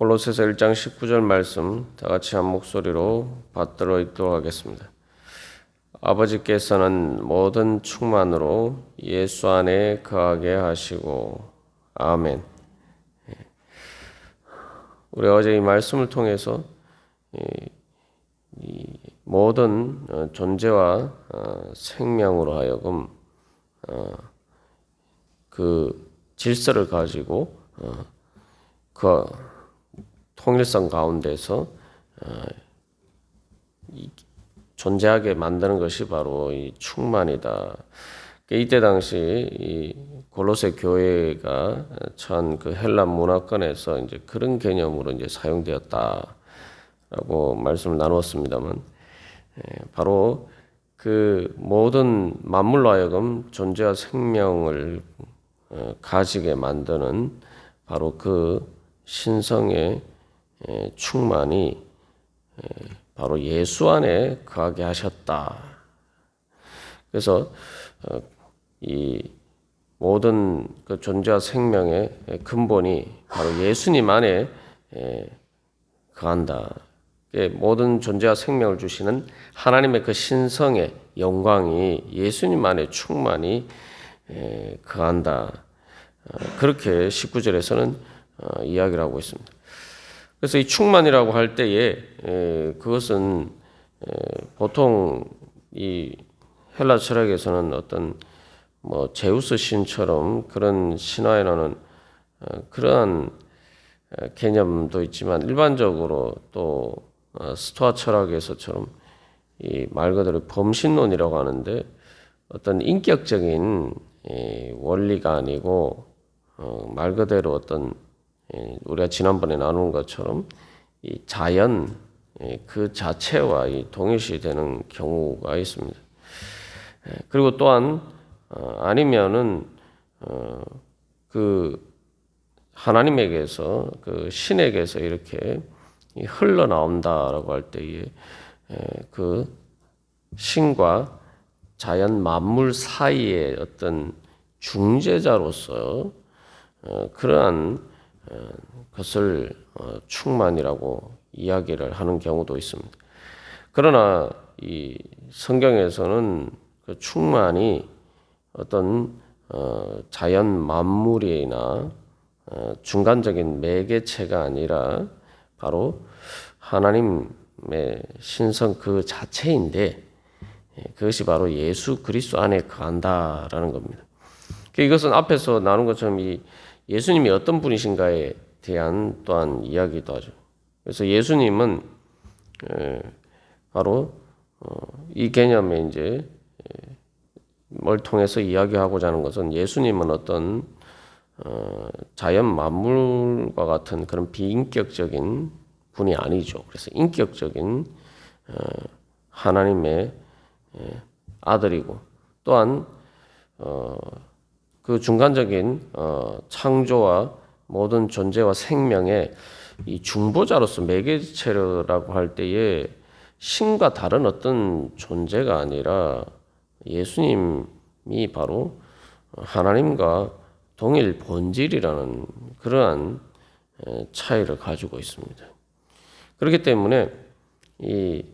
골로새서 1장 19절 말씀 다 같이 한 목소리로 받들어 읽도록 하겠습니다. 아버지께서는 모든 충만으로 예수 안에 거하게 하시고 아멘. 예. 우리 어제 이 말씀을 통해서 이 모든 어, 존재와 어, 생명으로 하여금 어, 그 질서를 가지고 그 통일성 가운데서 존재하게 만드는 것이 바로 이 충만이다. 이때 당시 이 골로새 교회가 처한 그 헬라 문화권에서 이제 그런 개념으로 이제 사용되었다라고 말씀을 나누었습니다만 바로 그 모든 만물로 하여금 존재와 생명을 어, 가지게 만드는 바로 그 신성의 충만이 바로 예수 안에 거하게 하셨다. 그래서 어, 이 모든 그 존재와 생명의 근본이 바로 예수님 안에 거한다. 모든 존재와 생명을 주시는 하나님의 그 신성의 영광이 예수님 안에 충만히 거한다. 어, 그렇게 19절에서는 어, 이야기를 하고 있습니다. 그래서 이 충만이라고 할 때에 그것은 보통 이 헬라 철학에서는 어떤 뭐 제우스 신처럼 그런 신화에는 어, 그러한 개념도 있지만 일반적으로 또 스토아 철학에서처럼 이 말 그대로 범신론이라고 하는데 어떤 인격적인 원리가 아니고 말 그대로 어떤 예, 우리가 지난번에 나눈 것처럼 이 자연 예, 그 자체와 동일시 되는 경우가 있습니다. 예, 그리고 또한 어, 아니면은 어, 그 하나님에게서 그 신에게서 이렇게 흘러 나온다라고 할 때에 그 신과 자연 만물 사이의 어떤 중재자로서 어, 그러한 것을 어, 충만이라고 이야기를 하는 경우도 있습니다. 그러나 이 성경에서는 그 충만이 어떤 어, 자연 만물이나 어, 중간적인 매개체가 아니라 바로 하나님의 신성 그 자체인데 예, 그것이 바로 예수 그리스도 안에 거한다라는 겁니다. 이것은 앞에서 나눈 것처럼 이 예수님이 어떤 분이신가에 대한 또한 이야기도 하죠. 그래서 예수님은 바로 어, 이 개념에 이제 뭘 통해서 이야기하고자 하는 것은 예수님은 어떤 어, 자연 만물과 같은 그런 비인격적인 분이 아니죠. 그래서 인격적인 어, 하나님의 아들이고 또한 그 중간적인 어, 창조와 모든 존재와 생명의 이 중보자로서 매개체라고 할 때에 신과 다른 어떤 존재가 아니라 예수님이 바로 하나님과 동일 본질이라는 그러한 차이를 가지고 있습니다. 그렇기 때문에 이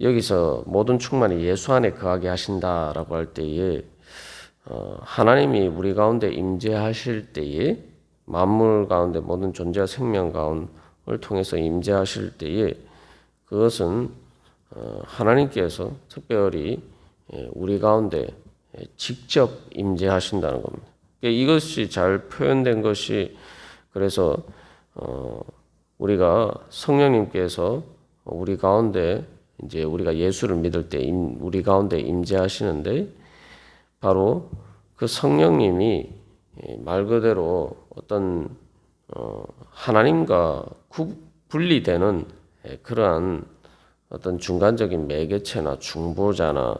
여기서 모든 충만이 예수 안에 거하게 하신다라고 할 때에 어, 하나님이 우리 가운데 임재하실 때에 만물 가운데 모든 존재와 생명 가운을 통해서 임재하실 때에 그것은 어, 하나님께서 특별히 예, 우리 가운데 직접 임재하신다는 겁니다. 그러니까 이것이 잘 표현된 것이 그래서 어, 우리가 성령님께서 우리 가운데 이제 우리가 예수를 믿을 때 우리 가운데 임재하시는데 바로 그 성령님이 말 그대로 어떤 어 하나님과 분리되는 그러한 어떤 중간적인 매개체나 중보자나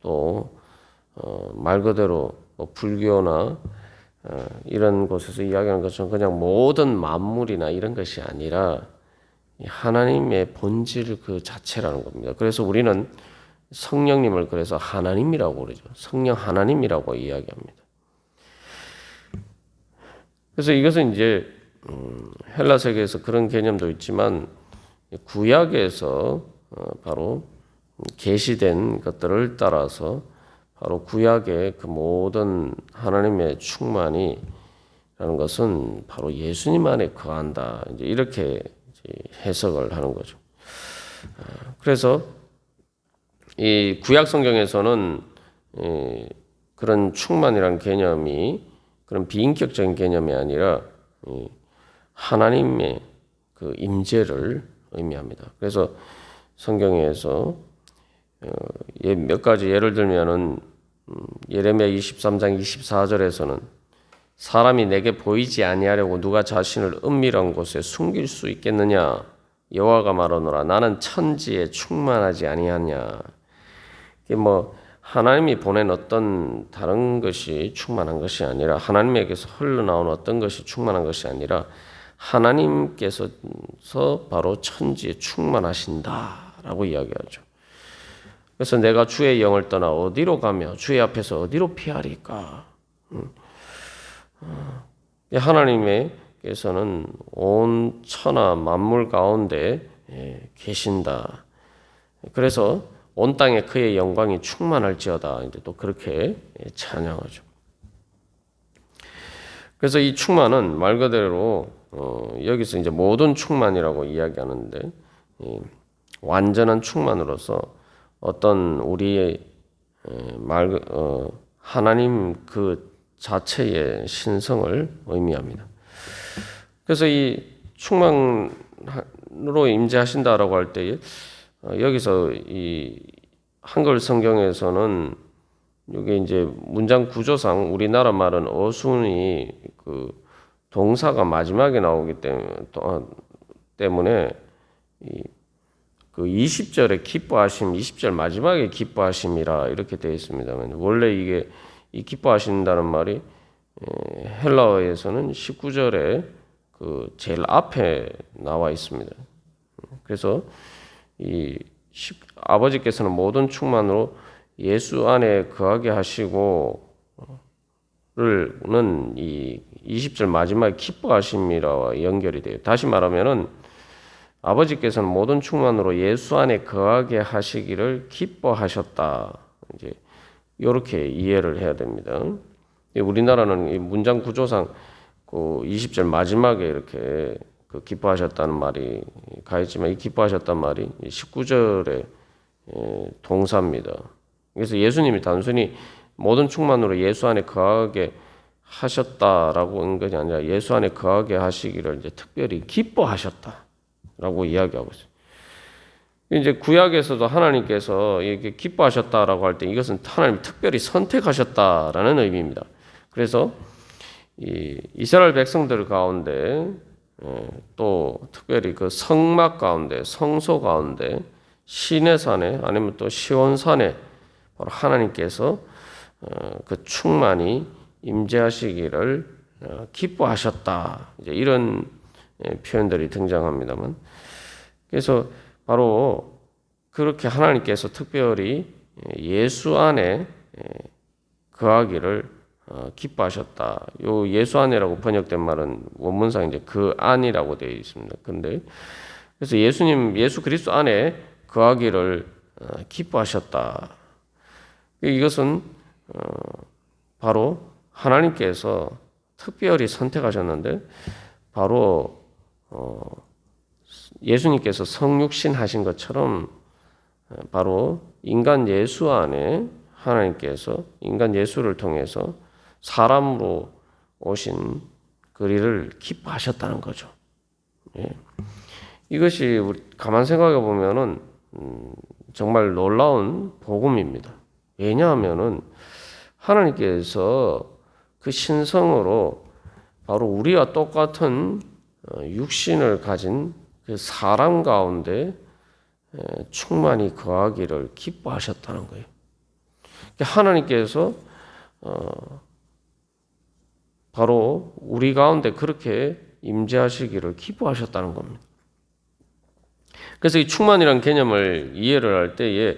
또말 그대로 뭐 불교나 어 이런 곳에서 이야기하는 것처럼 그냥 모든 만물이나 이런 것이 아니라 하나님의 본질 그 자체라는 겁니다. 그래서 우리는 성령님을 그래서 하나님이라고 그러죠. 성령 하나님이라고 이야기합니다. 그래서 이것은 이제 음, 헬라 세계에서 그런 개념도 있지만 구약에서 어, 바로 계시된 것들을 따라서 바로 구약의 그 모든 하나님의 충만이 라는 것은 바로 예수님 안에 거한다. 이제 이렇게 해석을 하는 거죠. 아, 그래서 이 구약 성경에서는 이 그런 충만이란 개념이 그런 비인격적인 개념이 아니라 이 하나님의 그 임재를 의미합니다. 그래서 성경에서 어, 예, 몇 가지 예를 들면은 음, 예레미야 23장 24절에서는 사람이 내게 보이지 아니하려고 누가 자신을 은밀한 곳에 숨길 수 있겠느냐 여호와가 말하노라 나는 천지에 충만하지 아니하냐 뭐 하나님이 보낸 어떤 다른 것이 충만한 것이 아니라 하나님에게서 흘러나온 어떤 것이 충만한 것이 아니라 하나님께서 바로 천지에 충만하신다라고 이야기하죠. 그래서 내가 주의 영을 떠나 어디로 가며 주의 앞에서 어디로 피하리까? 음. 어, 하나님께서는 온 천하 만물 가운데 예, 계신다. 그래서 온 땅에 그의 영광이 충만할지어다. 이제 또 그렇게 예, 찬양하죠. 그래서 이 충만은 말 그대로 어, 여기서 이제 모든 충만이라고 이야기하는데 완전한 충만으로서 어떤 우리의 말 어, 하나님 그 자체의 신성을 의미합니다. 그래서 이 충만으로 임재하신다라고 할 때에 어, 여기서 이 한글 성경에서는 이게 이제 문장 구조상 우리나라 말은 어순이 그 동사가 마지막에 나오기 때문에 그 20절에 기뻐하심, 20절 마지막에 기뻐하심이라 이렇게 되어 있습니다만 원래 이게 이 기뻐하신다는 말이 헬라어에서는 19절에 그 제일 앞에 나와 있습니다. 그래서 이 아버지께서는 모든 충만으로 예수 안에 거하게 하시고 를 는 이 20절 마지막에 기뻐하심이라와 연결이 돼요. 다시 말하면은 아버지께서는 모든 충만으로 예수 안에 거하게 하시기를 기뻐하셨다. 이제 이렇게 이해를 해야 됩니다. 우리나라는 문장 구조상 그 20절 마지막에 이렇게 그 기뻐하셨다는 말이 가 있지만 이 기뻐하셨단 말이 19절의 동사입니다. 그래서 예수님이 단순히 모든 충만으로 예수 안에 거하게 하셨다라고 한 것이 아니라 예수 안에 거하게 하시기를 이제 특별히 기뻐하셨다라고 이야기하고 있어요. 이제 구약에서도 하나님께서 이렇게 기뻐하셨다라고 할 때 이것은 하나님 특별히 선택하셨다라는 의미입니다. 그래서 이 이스라엘 백성들 가운데 예, 또 특별히 그 성막 가운데 성소 가운데 시내 산에 아니면 또 시온산에 바로 하나님께서 어, 그 충만히 임재하시기를 어, 기뻐하셨다. 이제 이런 예, 표현들이 등장합니다만 그래서 바로 그렇게 하나님께서 특별히 예수 안에 예, 거하기를 어, 기뻐하셨다. 요 예수 안이라고 번역된 말은 원문상 이제 그 안이라고 되어 있습니다. 근데 그래서 예수님 예수 그리스도 안에 거하기를 기뻐하셨다. 이것은 바로 하나님께서 특별히 선택하셨는데 바로 어 예수님께서 성육신 하신 것처럼 바로 인간 예수 안에 하나님께서 인간 예수를 통해서 사람으로 오신 그리를 기뻐하셨다는 거죠. 예. 이것이 우리 가만 생각해 보면은 음, 정말 놀라운 복음입니다. 왜냐하면은 하나님께서 그 신성으로 바로 우리와 똑같은 어, 육신을 가진 그 사람 가운데 충만히 거하기를 기뻐하셨다는 거예요. 그러니까 하나님께서 어, 바로 우리 가운데 그렇게 임재하시기를 기뻐하셨다는 겁니다. 그래서 이 충만이란 개념을 이해를 할 때에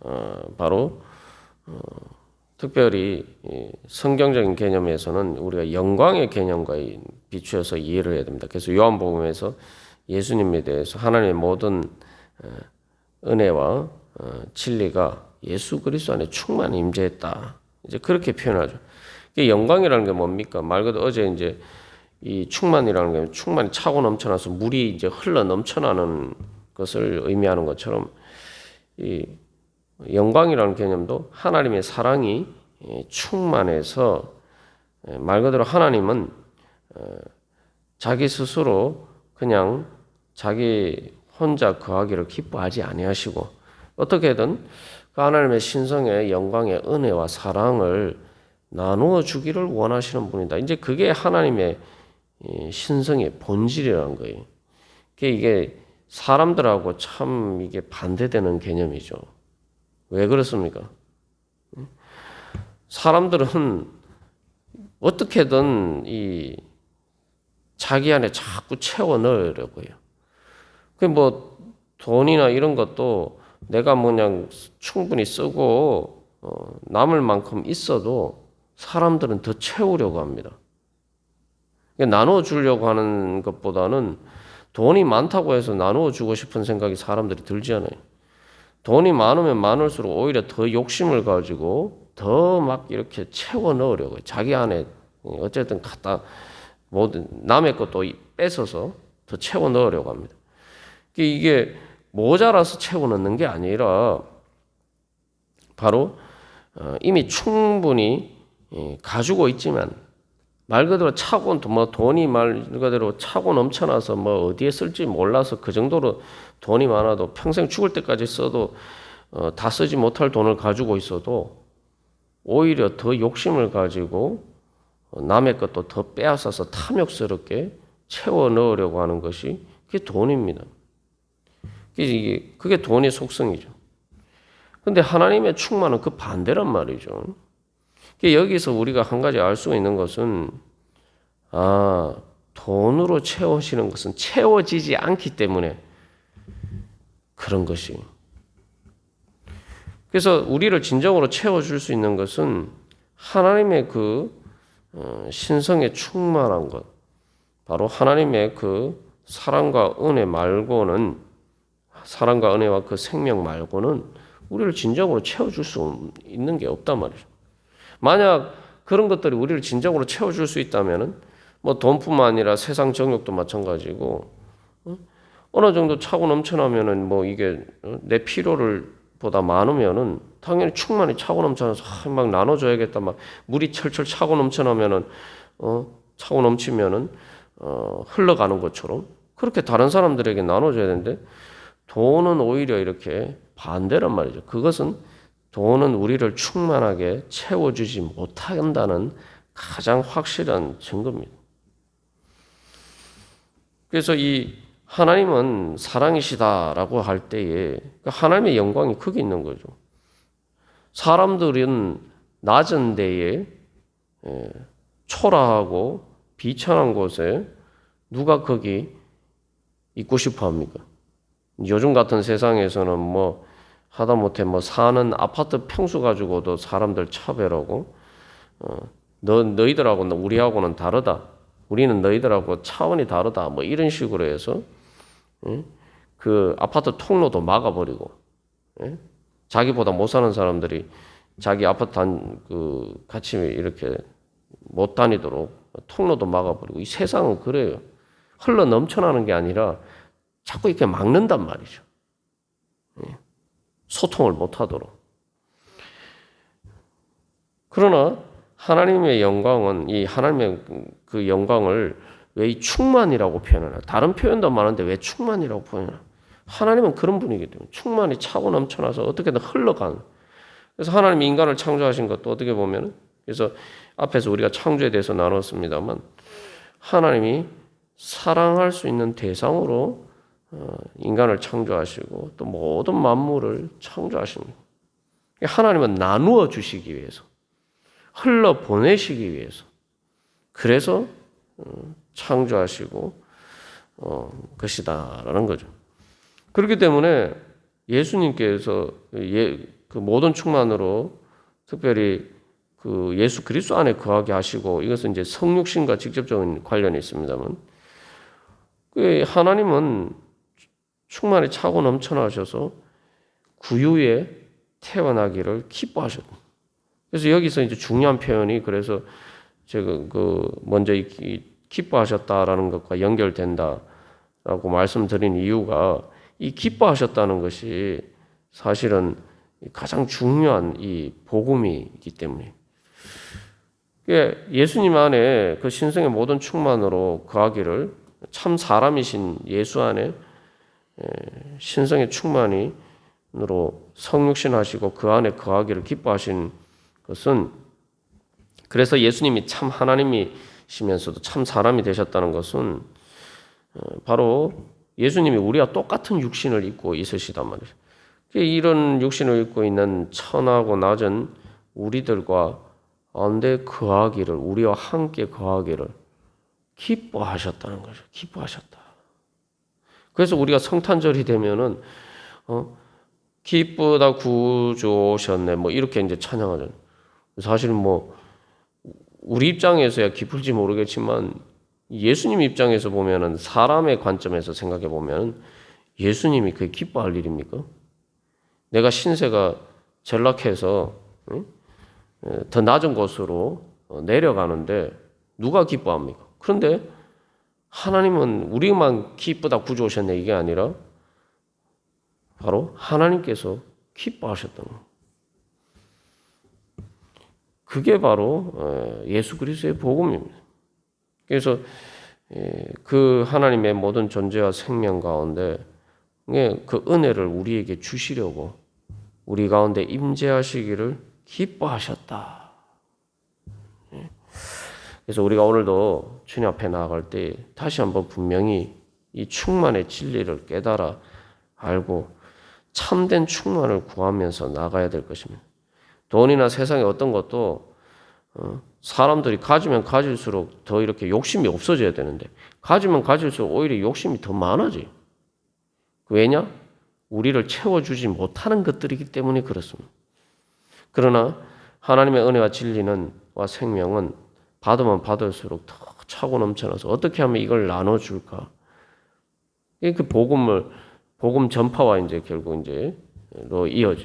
어, 바로 특별히 성경적인 개념에서는 우리가 영광의 개념과 비추어서 이해를 해야 됩니다. 그래서 요한복음에서 예수님에 대해서 하나님의 모든 어, 은혜와 어, 진리가 예수 그리스도 안에 충만히 임재했다. 이제 그렇게 표현하죠. 이게 영광이라는 게 뭡니까? 말 그대로 어제 이제 이 충만이라는 게 충만히 차고 넘쳐나서 물이 이제 흘러 넘쳐나는 것을 의미하는 것처럼 이 영광이라는 개념도 하나님의 사랑이 예, 충만해서 예, 말 그대로 하나님은 어, 자기 스스로 그냥 자기 혼자 거하기를 기뻐하지 아니하시고 어떻게든 그 하나님의 신성의 영광의 은혜와 사랑을 나누어 주기를 원하시는 분이다. 이제 그게 하나님의 신성의 본질이라는 거예요. 이게 사람들하고 참 이게 반대되는 개념이죠. 왜 그렇습니까? 사람들은 어떻게든 이 자기 안에 자꾸 채워 넣으려고 해요. 그뭐 돈이나 이런 것도 내가 뭐 그냥 충분히 쓰고 어, 남을 만큼 있어도 사람들은 더 채우려고 합니다. 나눠 주려고 하는 것보다는 돈이 많다고 해서 나누어 주고 싶은 생각이 사람들이 들지 않아요. 돈이 많으면 많을수록 오히려 더 욕심을 가지고 더 막 이렇게 채워 넣으려고 자기 안에 어쨌든 갖다 모든 남의 것도 뺏어서 더 채워 넣으려고 합니다. 이게 모자라서 채워 넣는 게 아니라 바로 어, 이미 충분히 예, 가지고 있지만 말 그대로 차고 뭐 돈이 말 그대로 차고 넘쳐나서 뭐 어디에 쓸지 몰라서 그 정도로 돈이 많아도 평생 죽을 때까지 써도 어, 다 쓰지 못할 돈을 가지고 있어도 오히려 더 욕심을 가지고 남의 것도 더 빼앗아서 탐욕스럽게 채워 넣으려고 하는 것이 그게 돈입니다. 이게 그게 돈의 속성이죠. 근데 하나님의 충만은 그 반대란 말이죠. 여기서 우리가 한 가지 알 수 있는 것은 아 돈으로 채우시는 것은 채워지지 않기 때문에 그런 것이. 그래서 우리를 진정으로 채워줄 수 있는 것은 하나님의 그 어, 신성에 충만한 것, 바로 하나님의 그 사랑과 은혜 말고는 사랑과 은혜와 그 생명 말고는 우리를 진정으로 채워줄 수 있는 게 없단 말이죠. 만약 그런 것들이 우리를 진정으로 채워줄 수 있다면은 뭐 돈뿐만 아니라 세상 정욕도 마찬가지고 어? 어느 정도 차고 넘쳐나면은 뭐 이게 어? 내 필요를 보다 많으면은 당연히 충만히 차고 넘쳐나서 아, 막 나눠줘야겠다 막 물이 철철 차고 넘쳐나면은 어 차고 넘치면은 어 흘러가는 것처럼 그렇게 다른 사람들에게 나눠줘야 되는데 돈은 오히려 이렇게 반대란 말이죠. 그것은 돈은 우리를 충만하게 채워주지 못한다는 가장 확실한 증거입니다. 그래서 이 하나님은 사랑이시다라고 할 때에 그 하나님의 영광이 크게 있는 거죠. 사람들은 낮은 데에 예, 초라하고 비천한 곳에 누가 거기 있고 싶어 합니까? 요즘 같은 세상에서는 뭐 하다못해 뭐 사는 아파트 평수 가지고도 사람들 차별하고 어, 너 너희들하고는 우리하고는 다르다. 우리는 너희들하고 차원이 다르다. 뭐 이런 식으로 해서 예? 그 아파트 통로도 막아버리고 예? 자기보다 못 사는 사람들이 자기 아파트 단, 그 같이 이렇게 못 다니도록 통로도 막아버리고 이 세상은 그래요. 흘러 넘쳐나는 게 아니라 자꾸 이렇게 막는단 말이죠. 예. 소통을 못하도록. 그러나 하나님의 영광은 이 하나님의 그 영광을 왜 이 충만이라고 표현하나? 다른 표현도 많은데 왜 충만이라고 표현하나? 하나님은 그런 분이기 때문에 충만이 차고 넘쳐나서 어떻게든 흘러가는. 그래서 하나님이 인간을 창조하신 것도 어떻게 보면 그래서 앞에서 우리가 창조에 대해서 나눴습니다만 하나님이 사랑할 수 있는 대상으로 어, 인간을 창조하시고 또 모든 만물을 창조하십니다. 하나님은 나누어 주시기 위해서, 흘러 보내시기 위해서, 그래서 어, 창조하시고 어, 것이다라는 거죠. 그렇기 때문에 예수님께서 예, 그 모든 충만으로 특별히 그그 예수 그리스도 안에 거하게 하시고 이것은 이제 성육신과 직접적인 관련이 있습니다만 그 하나님은 충만히 차고 넘쳐나셔서 구유에 태어나기를 기뻐하셨다. 그래서 여기서 이제 중요한 표현이 그래서 제가 그 먼저 기뻐하셨다라는 것과 연결된다라고 말씀드린 이유가 이 기뻐하셨다는 것이 사실은 가장 중요한 이 복음이기 때문에 예, 예수님 안에 그 신성의 모든 충만으로 거하기를 참 사람이신 예수 안에 에, 신성의 충만이로 성육신하시고 그 안에 거하기를 기뻐하신 것은 그래서 예수님이 참 하나님이시면서도 참 사람이 되셨다는 것은 어, 바로 예수님이 우리와 똑같은 육신을 입고 있으시단 말이에요. 이런 육신을 입고 있는 천하고 낮은 우리들과 안데 거하기를 우리와 함께 거하기를 기뻐하셨다는 거죠. 기뻐하셨다. 그래서 우리가 성탄절이 되면은 어 기쁘다 구주오셨네 뭐 이렇게 이제 찬양하잖아요. 사실 뭐 우리 입장에서야 기쁠지 모르겠지만 예수님 입장에서 보면은 사람의 관점에서 생각해 보면 예수님이 그게 기뻐할 일입니까? 내가 신세가 전락해서 더 낮은 곳으로 어, 내려가는데 누가 기뻐합니까? 그런데 하나님은 우리만 기쁘다 구주오셨네 이게 아니라 바로 하나님께서 기뻐하셨던 거. 그게 바로 어, 예수 그리스도의 복음입니다. 그래서 예, 그 하나님의 모든 존재와 생명 가운데 예, 그 은혜를 우리에게 주시려고 우리 가운데 임재하시기를 기뻐하셨다. 예. 그래서 우리가 오늘도 주님 앞에 나아갈 때 다시 한번 분명히 이 충만의 진리를 깨달아 알고 참된 충만을 구하면서 나가야 될 것입니다. 돈이나 세상의 어떤 것도 어, 사람들이 가지면 가질수록 더 이렇게 욕심이 없어져야 되는데 가지면 가질수록 오히려 욕심이 더 많아지. 왜냐? 우리를 채워주지 못하는 것들이기 때문에 그렇습니다. 그러나 하나님의 은혜와 진리는 와 생명은 받으면 받을수록 더 차고 넘쳐나서 어떻게 하면 이걸 나눠줄까? 그 복음을 복음 전파와 이제 결국 이제 로 이어져.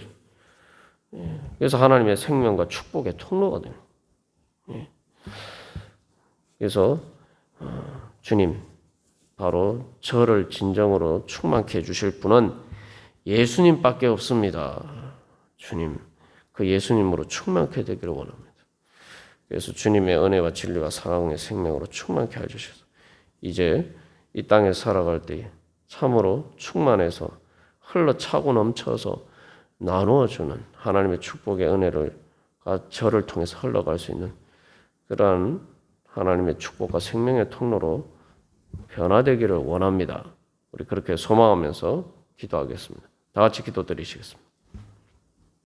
그래서 하나님의 생명과 축복의 통로가 되는. 예. 그래서 어, 주님 바로 저를 진정으로 충만케 해주실 분은 예수님밖에 없습니다. 주님 그 예수님으로 충만케 되기를 원합니다. 그래서 주님의 은혜와 진리와 사랑의 생명으로 충만케 해주셔서 이제 이 땅에 살아갈 때 참으로 충만해서 흘러 차고 넘쳐서 나누어 주는 하나님의 축복의 은혜를 저를 통해서 흘러갈 수 있는 그러한 하나님의 축복과 생명의 통로로 변화되기를 원합니다. 우리 그렇게 소망하면서 기도하겠습니다. 다 같이 기도 드리시겠습니다.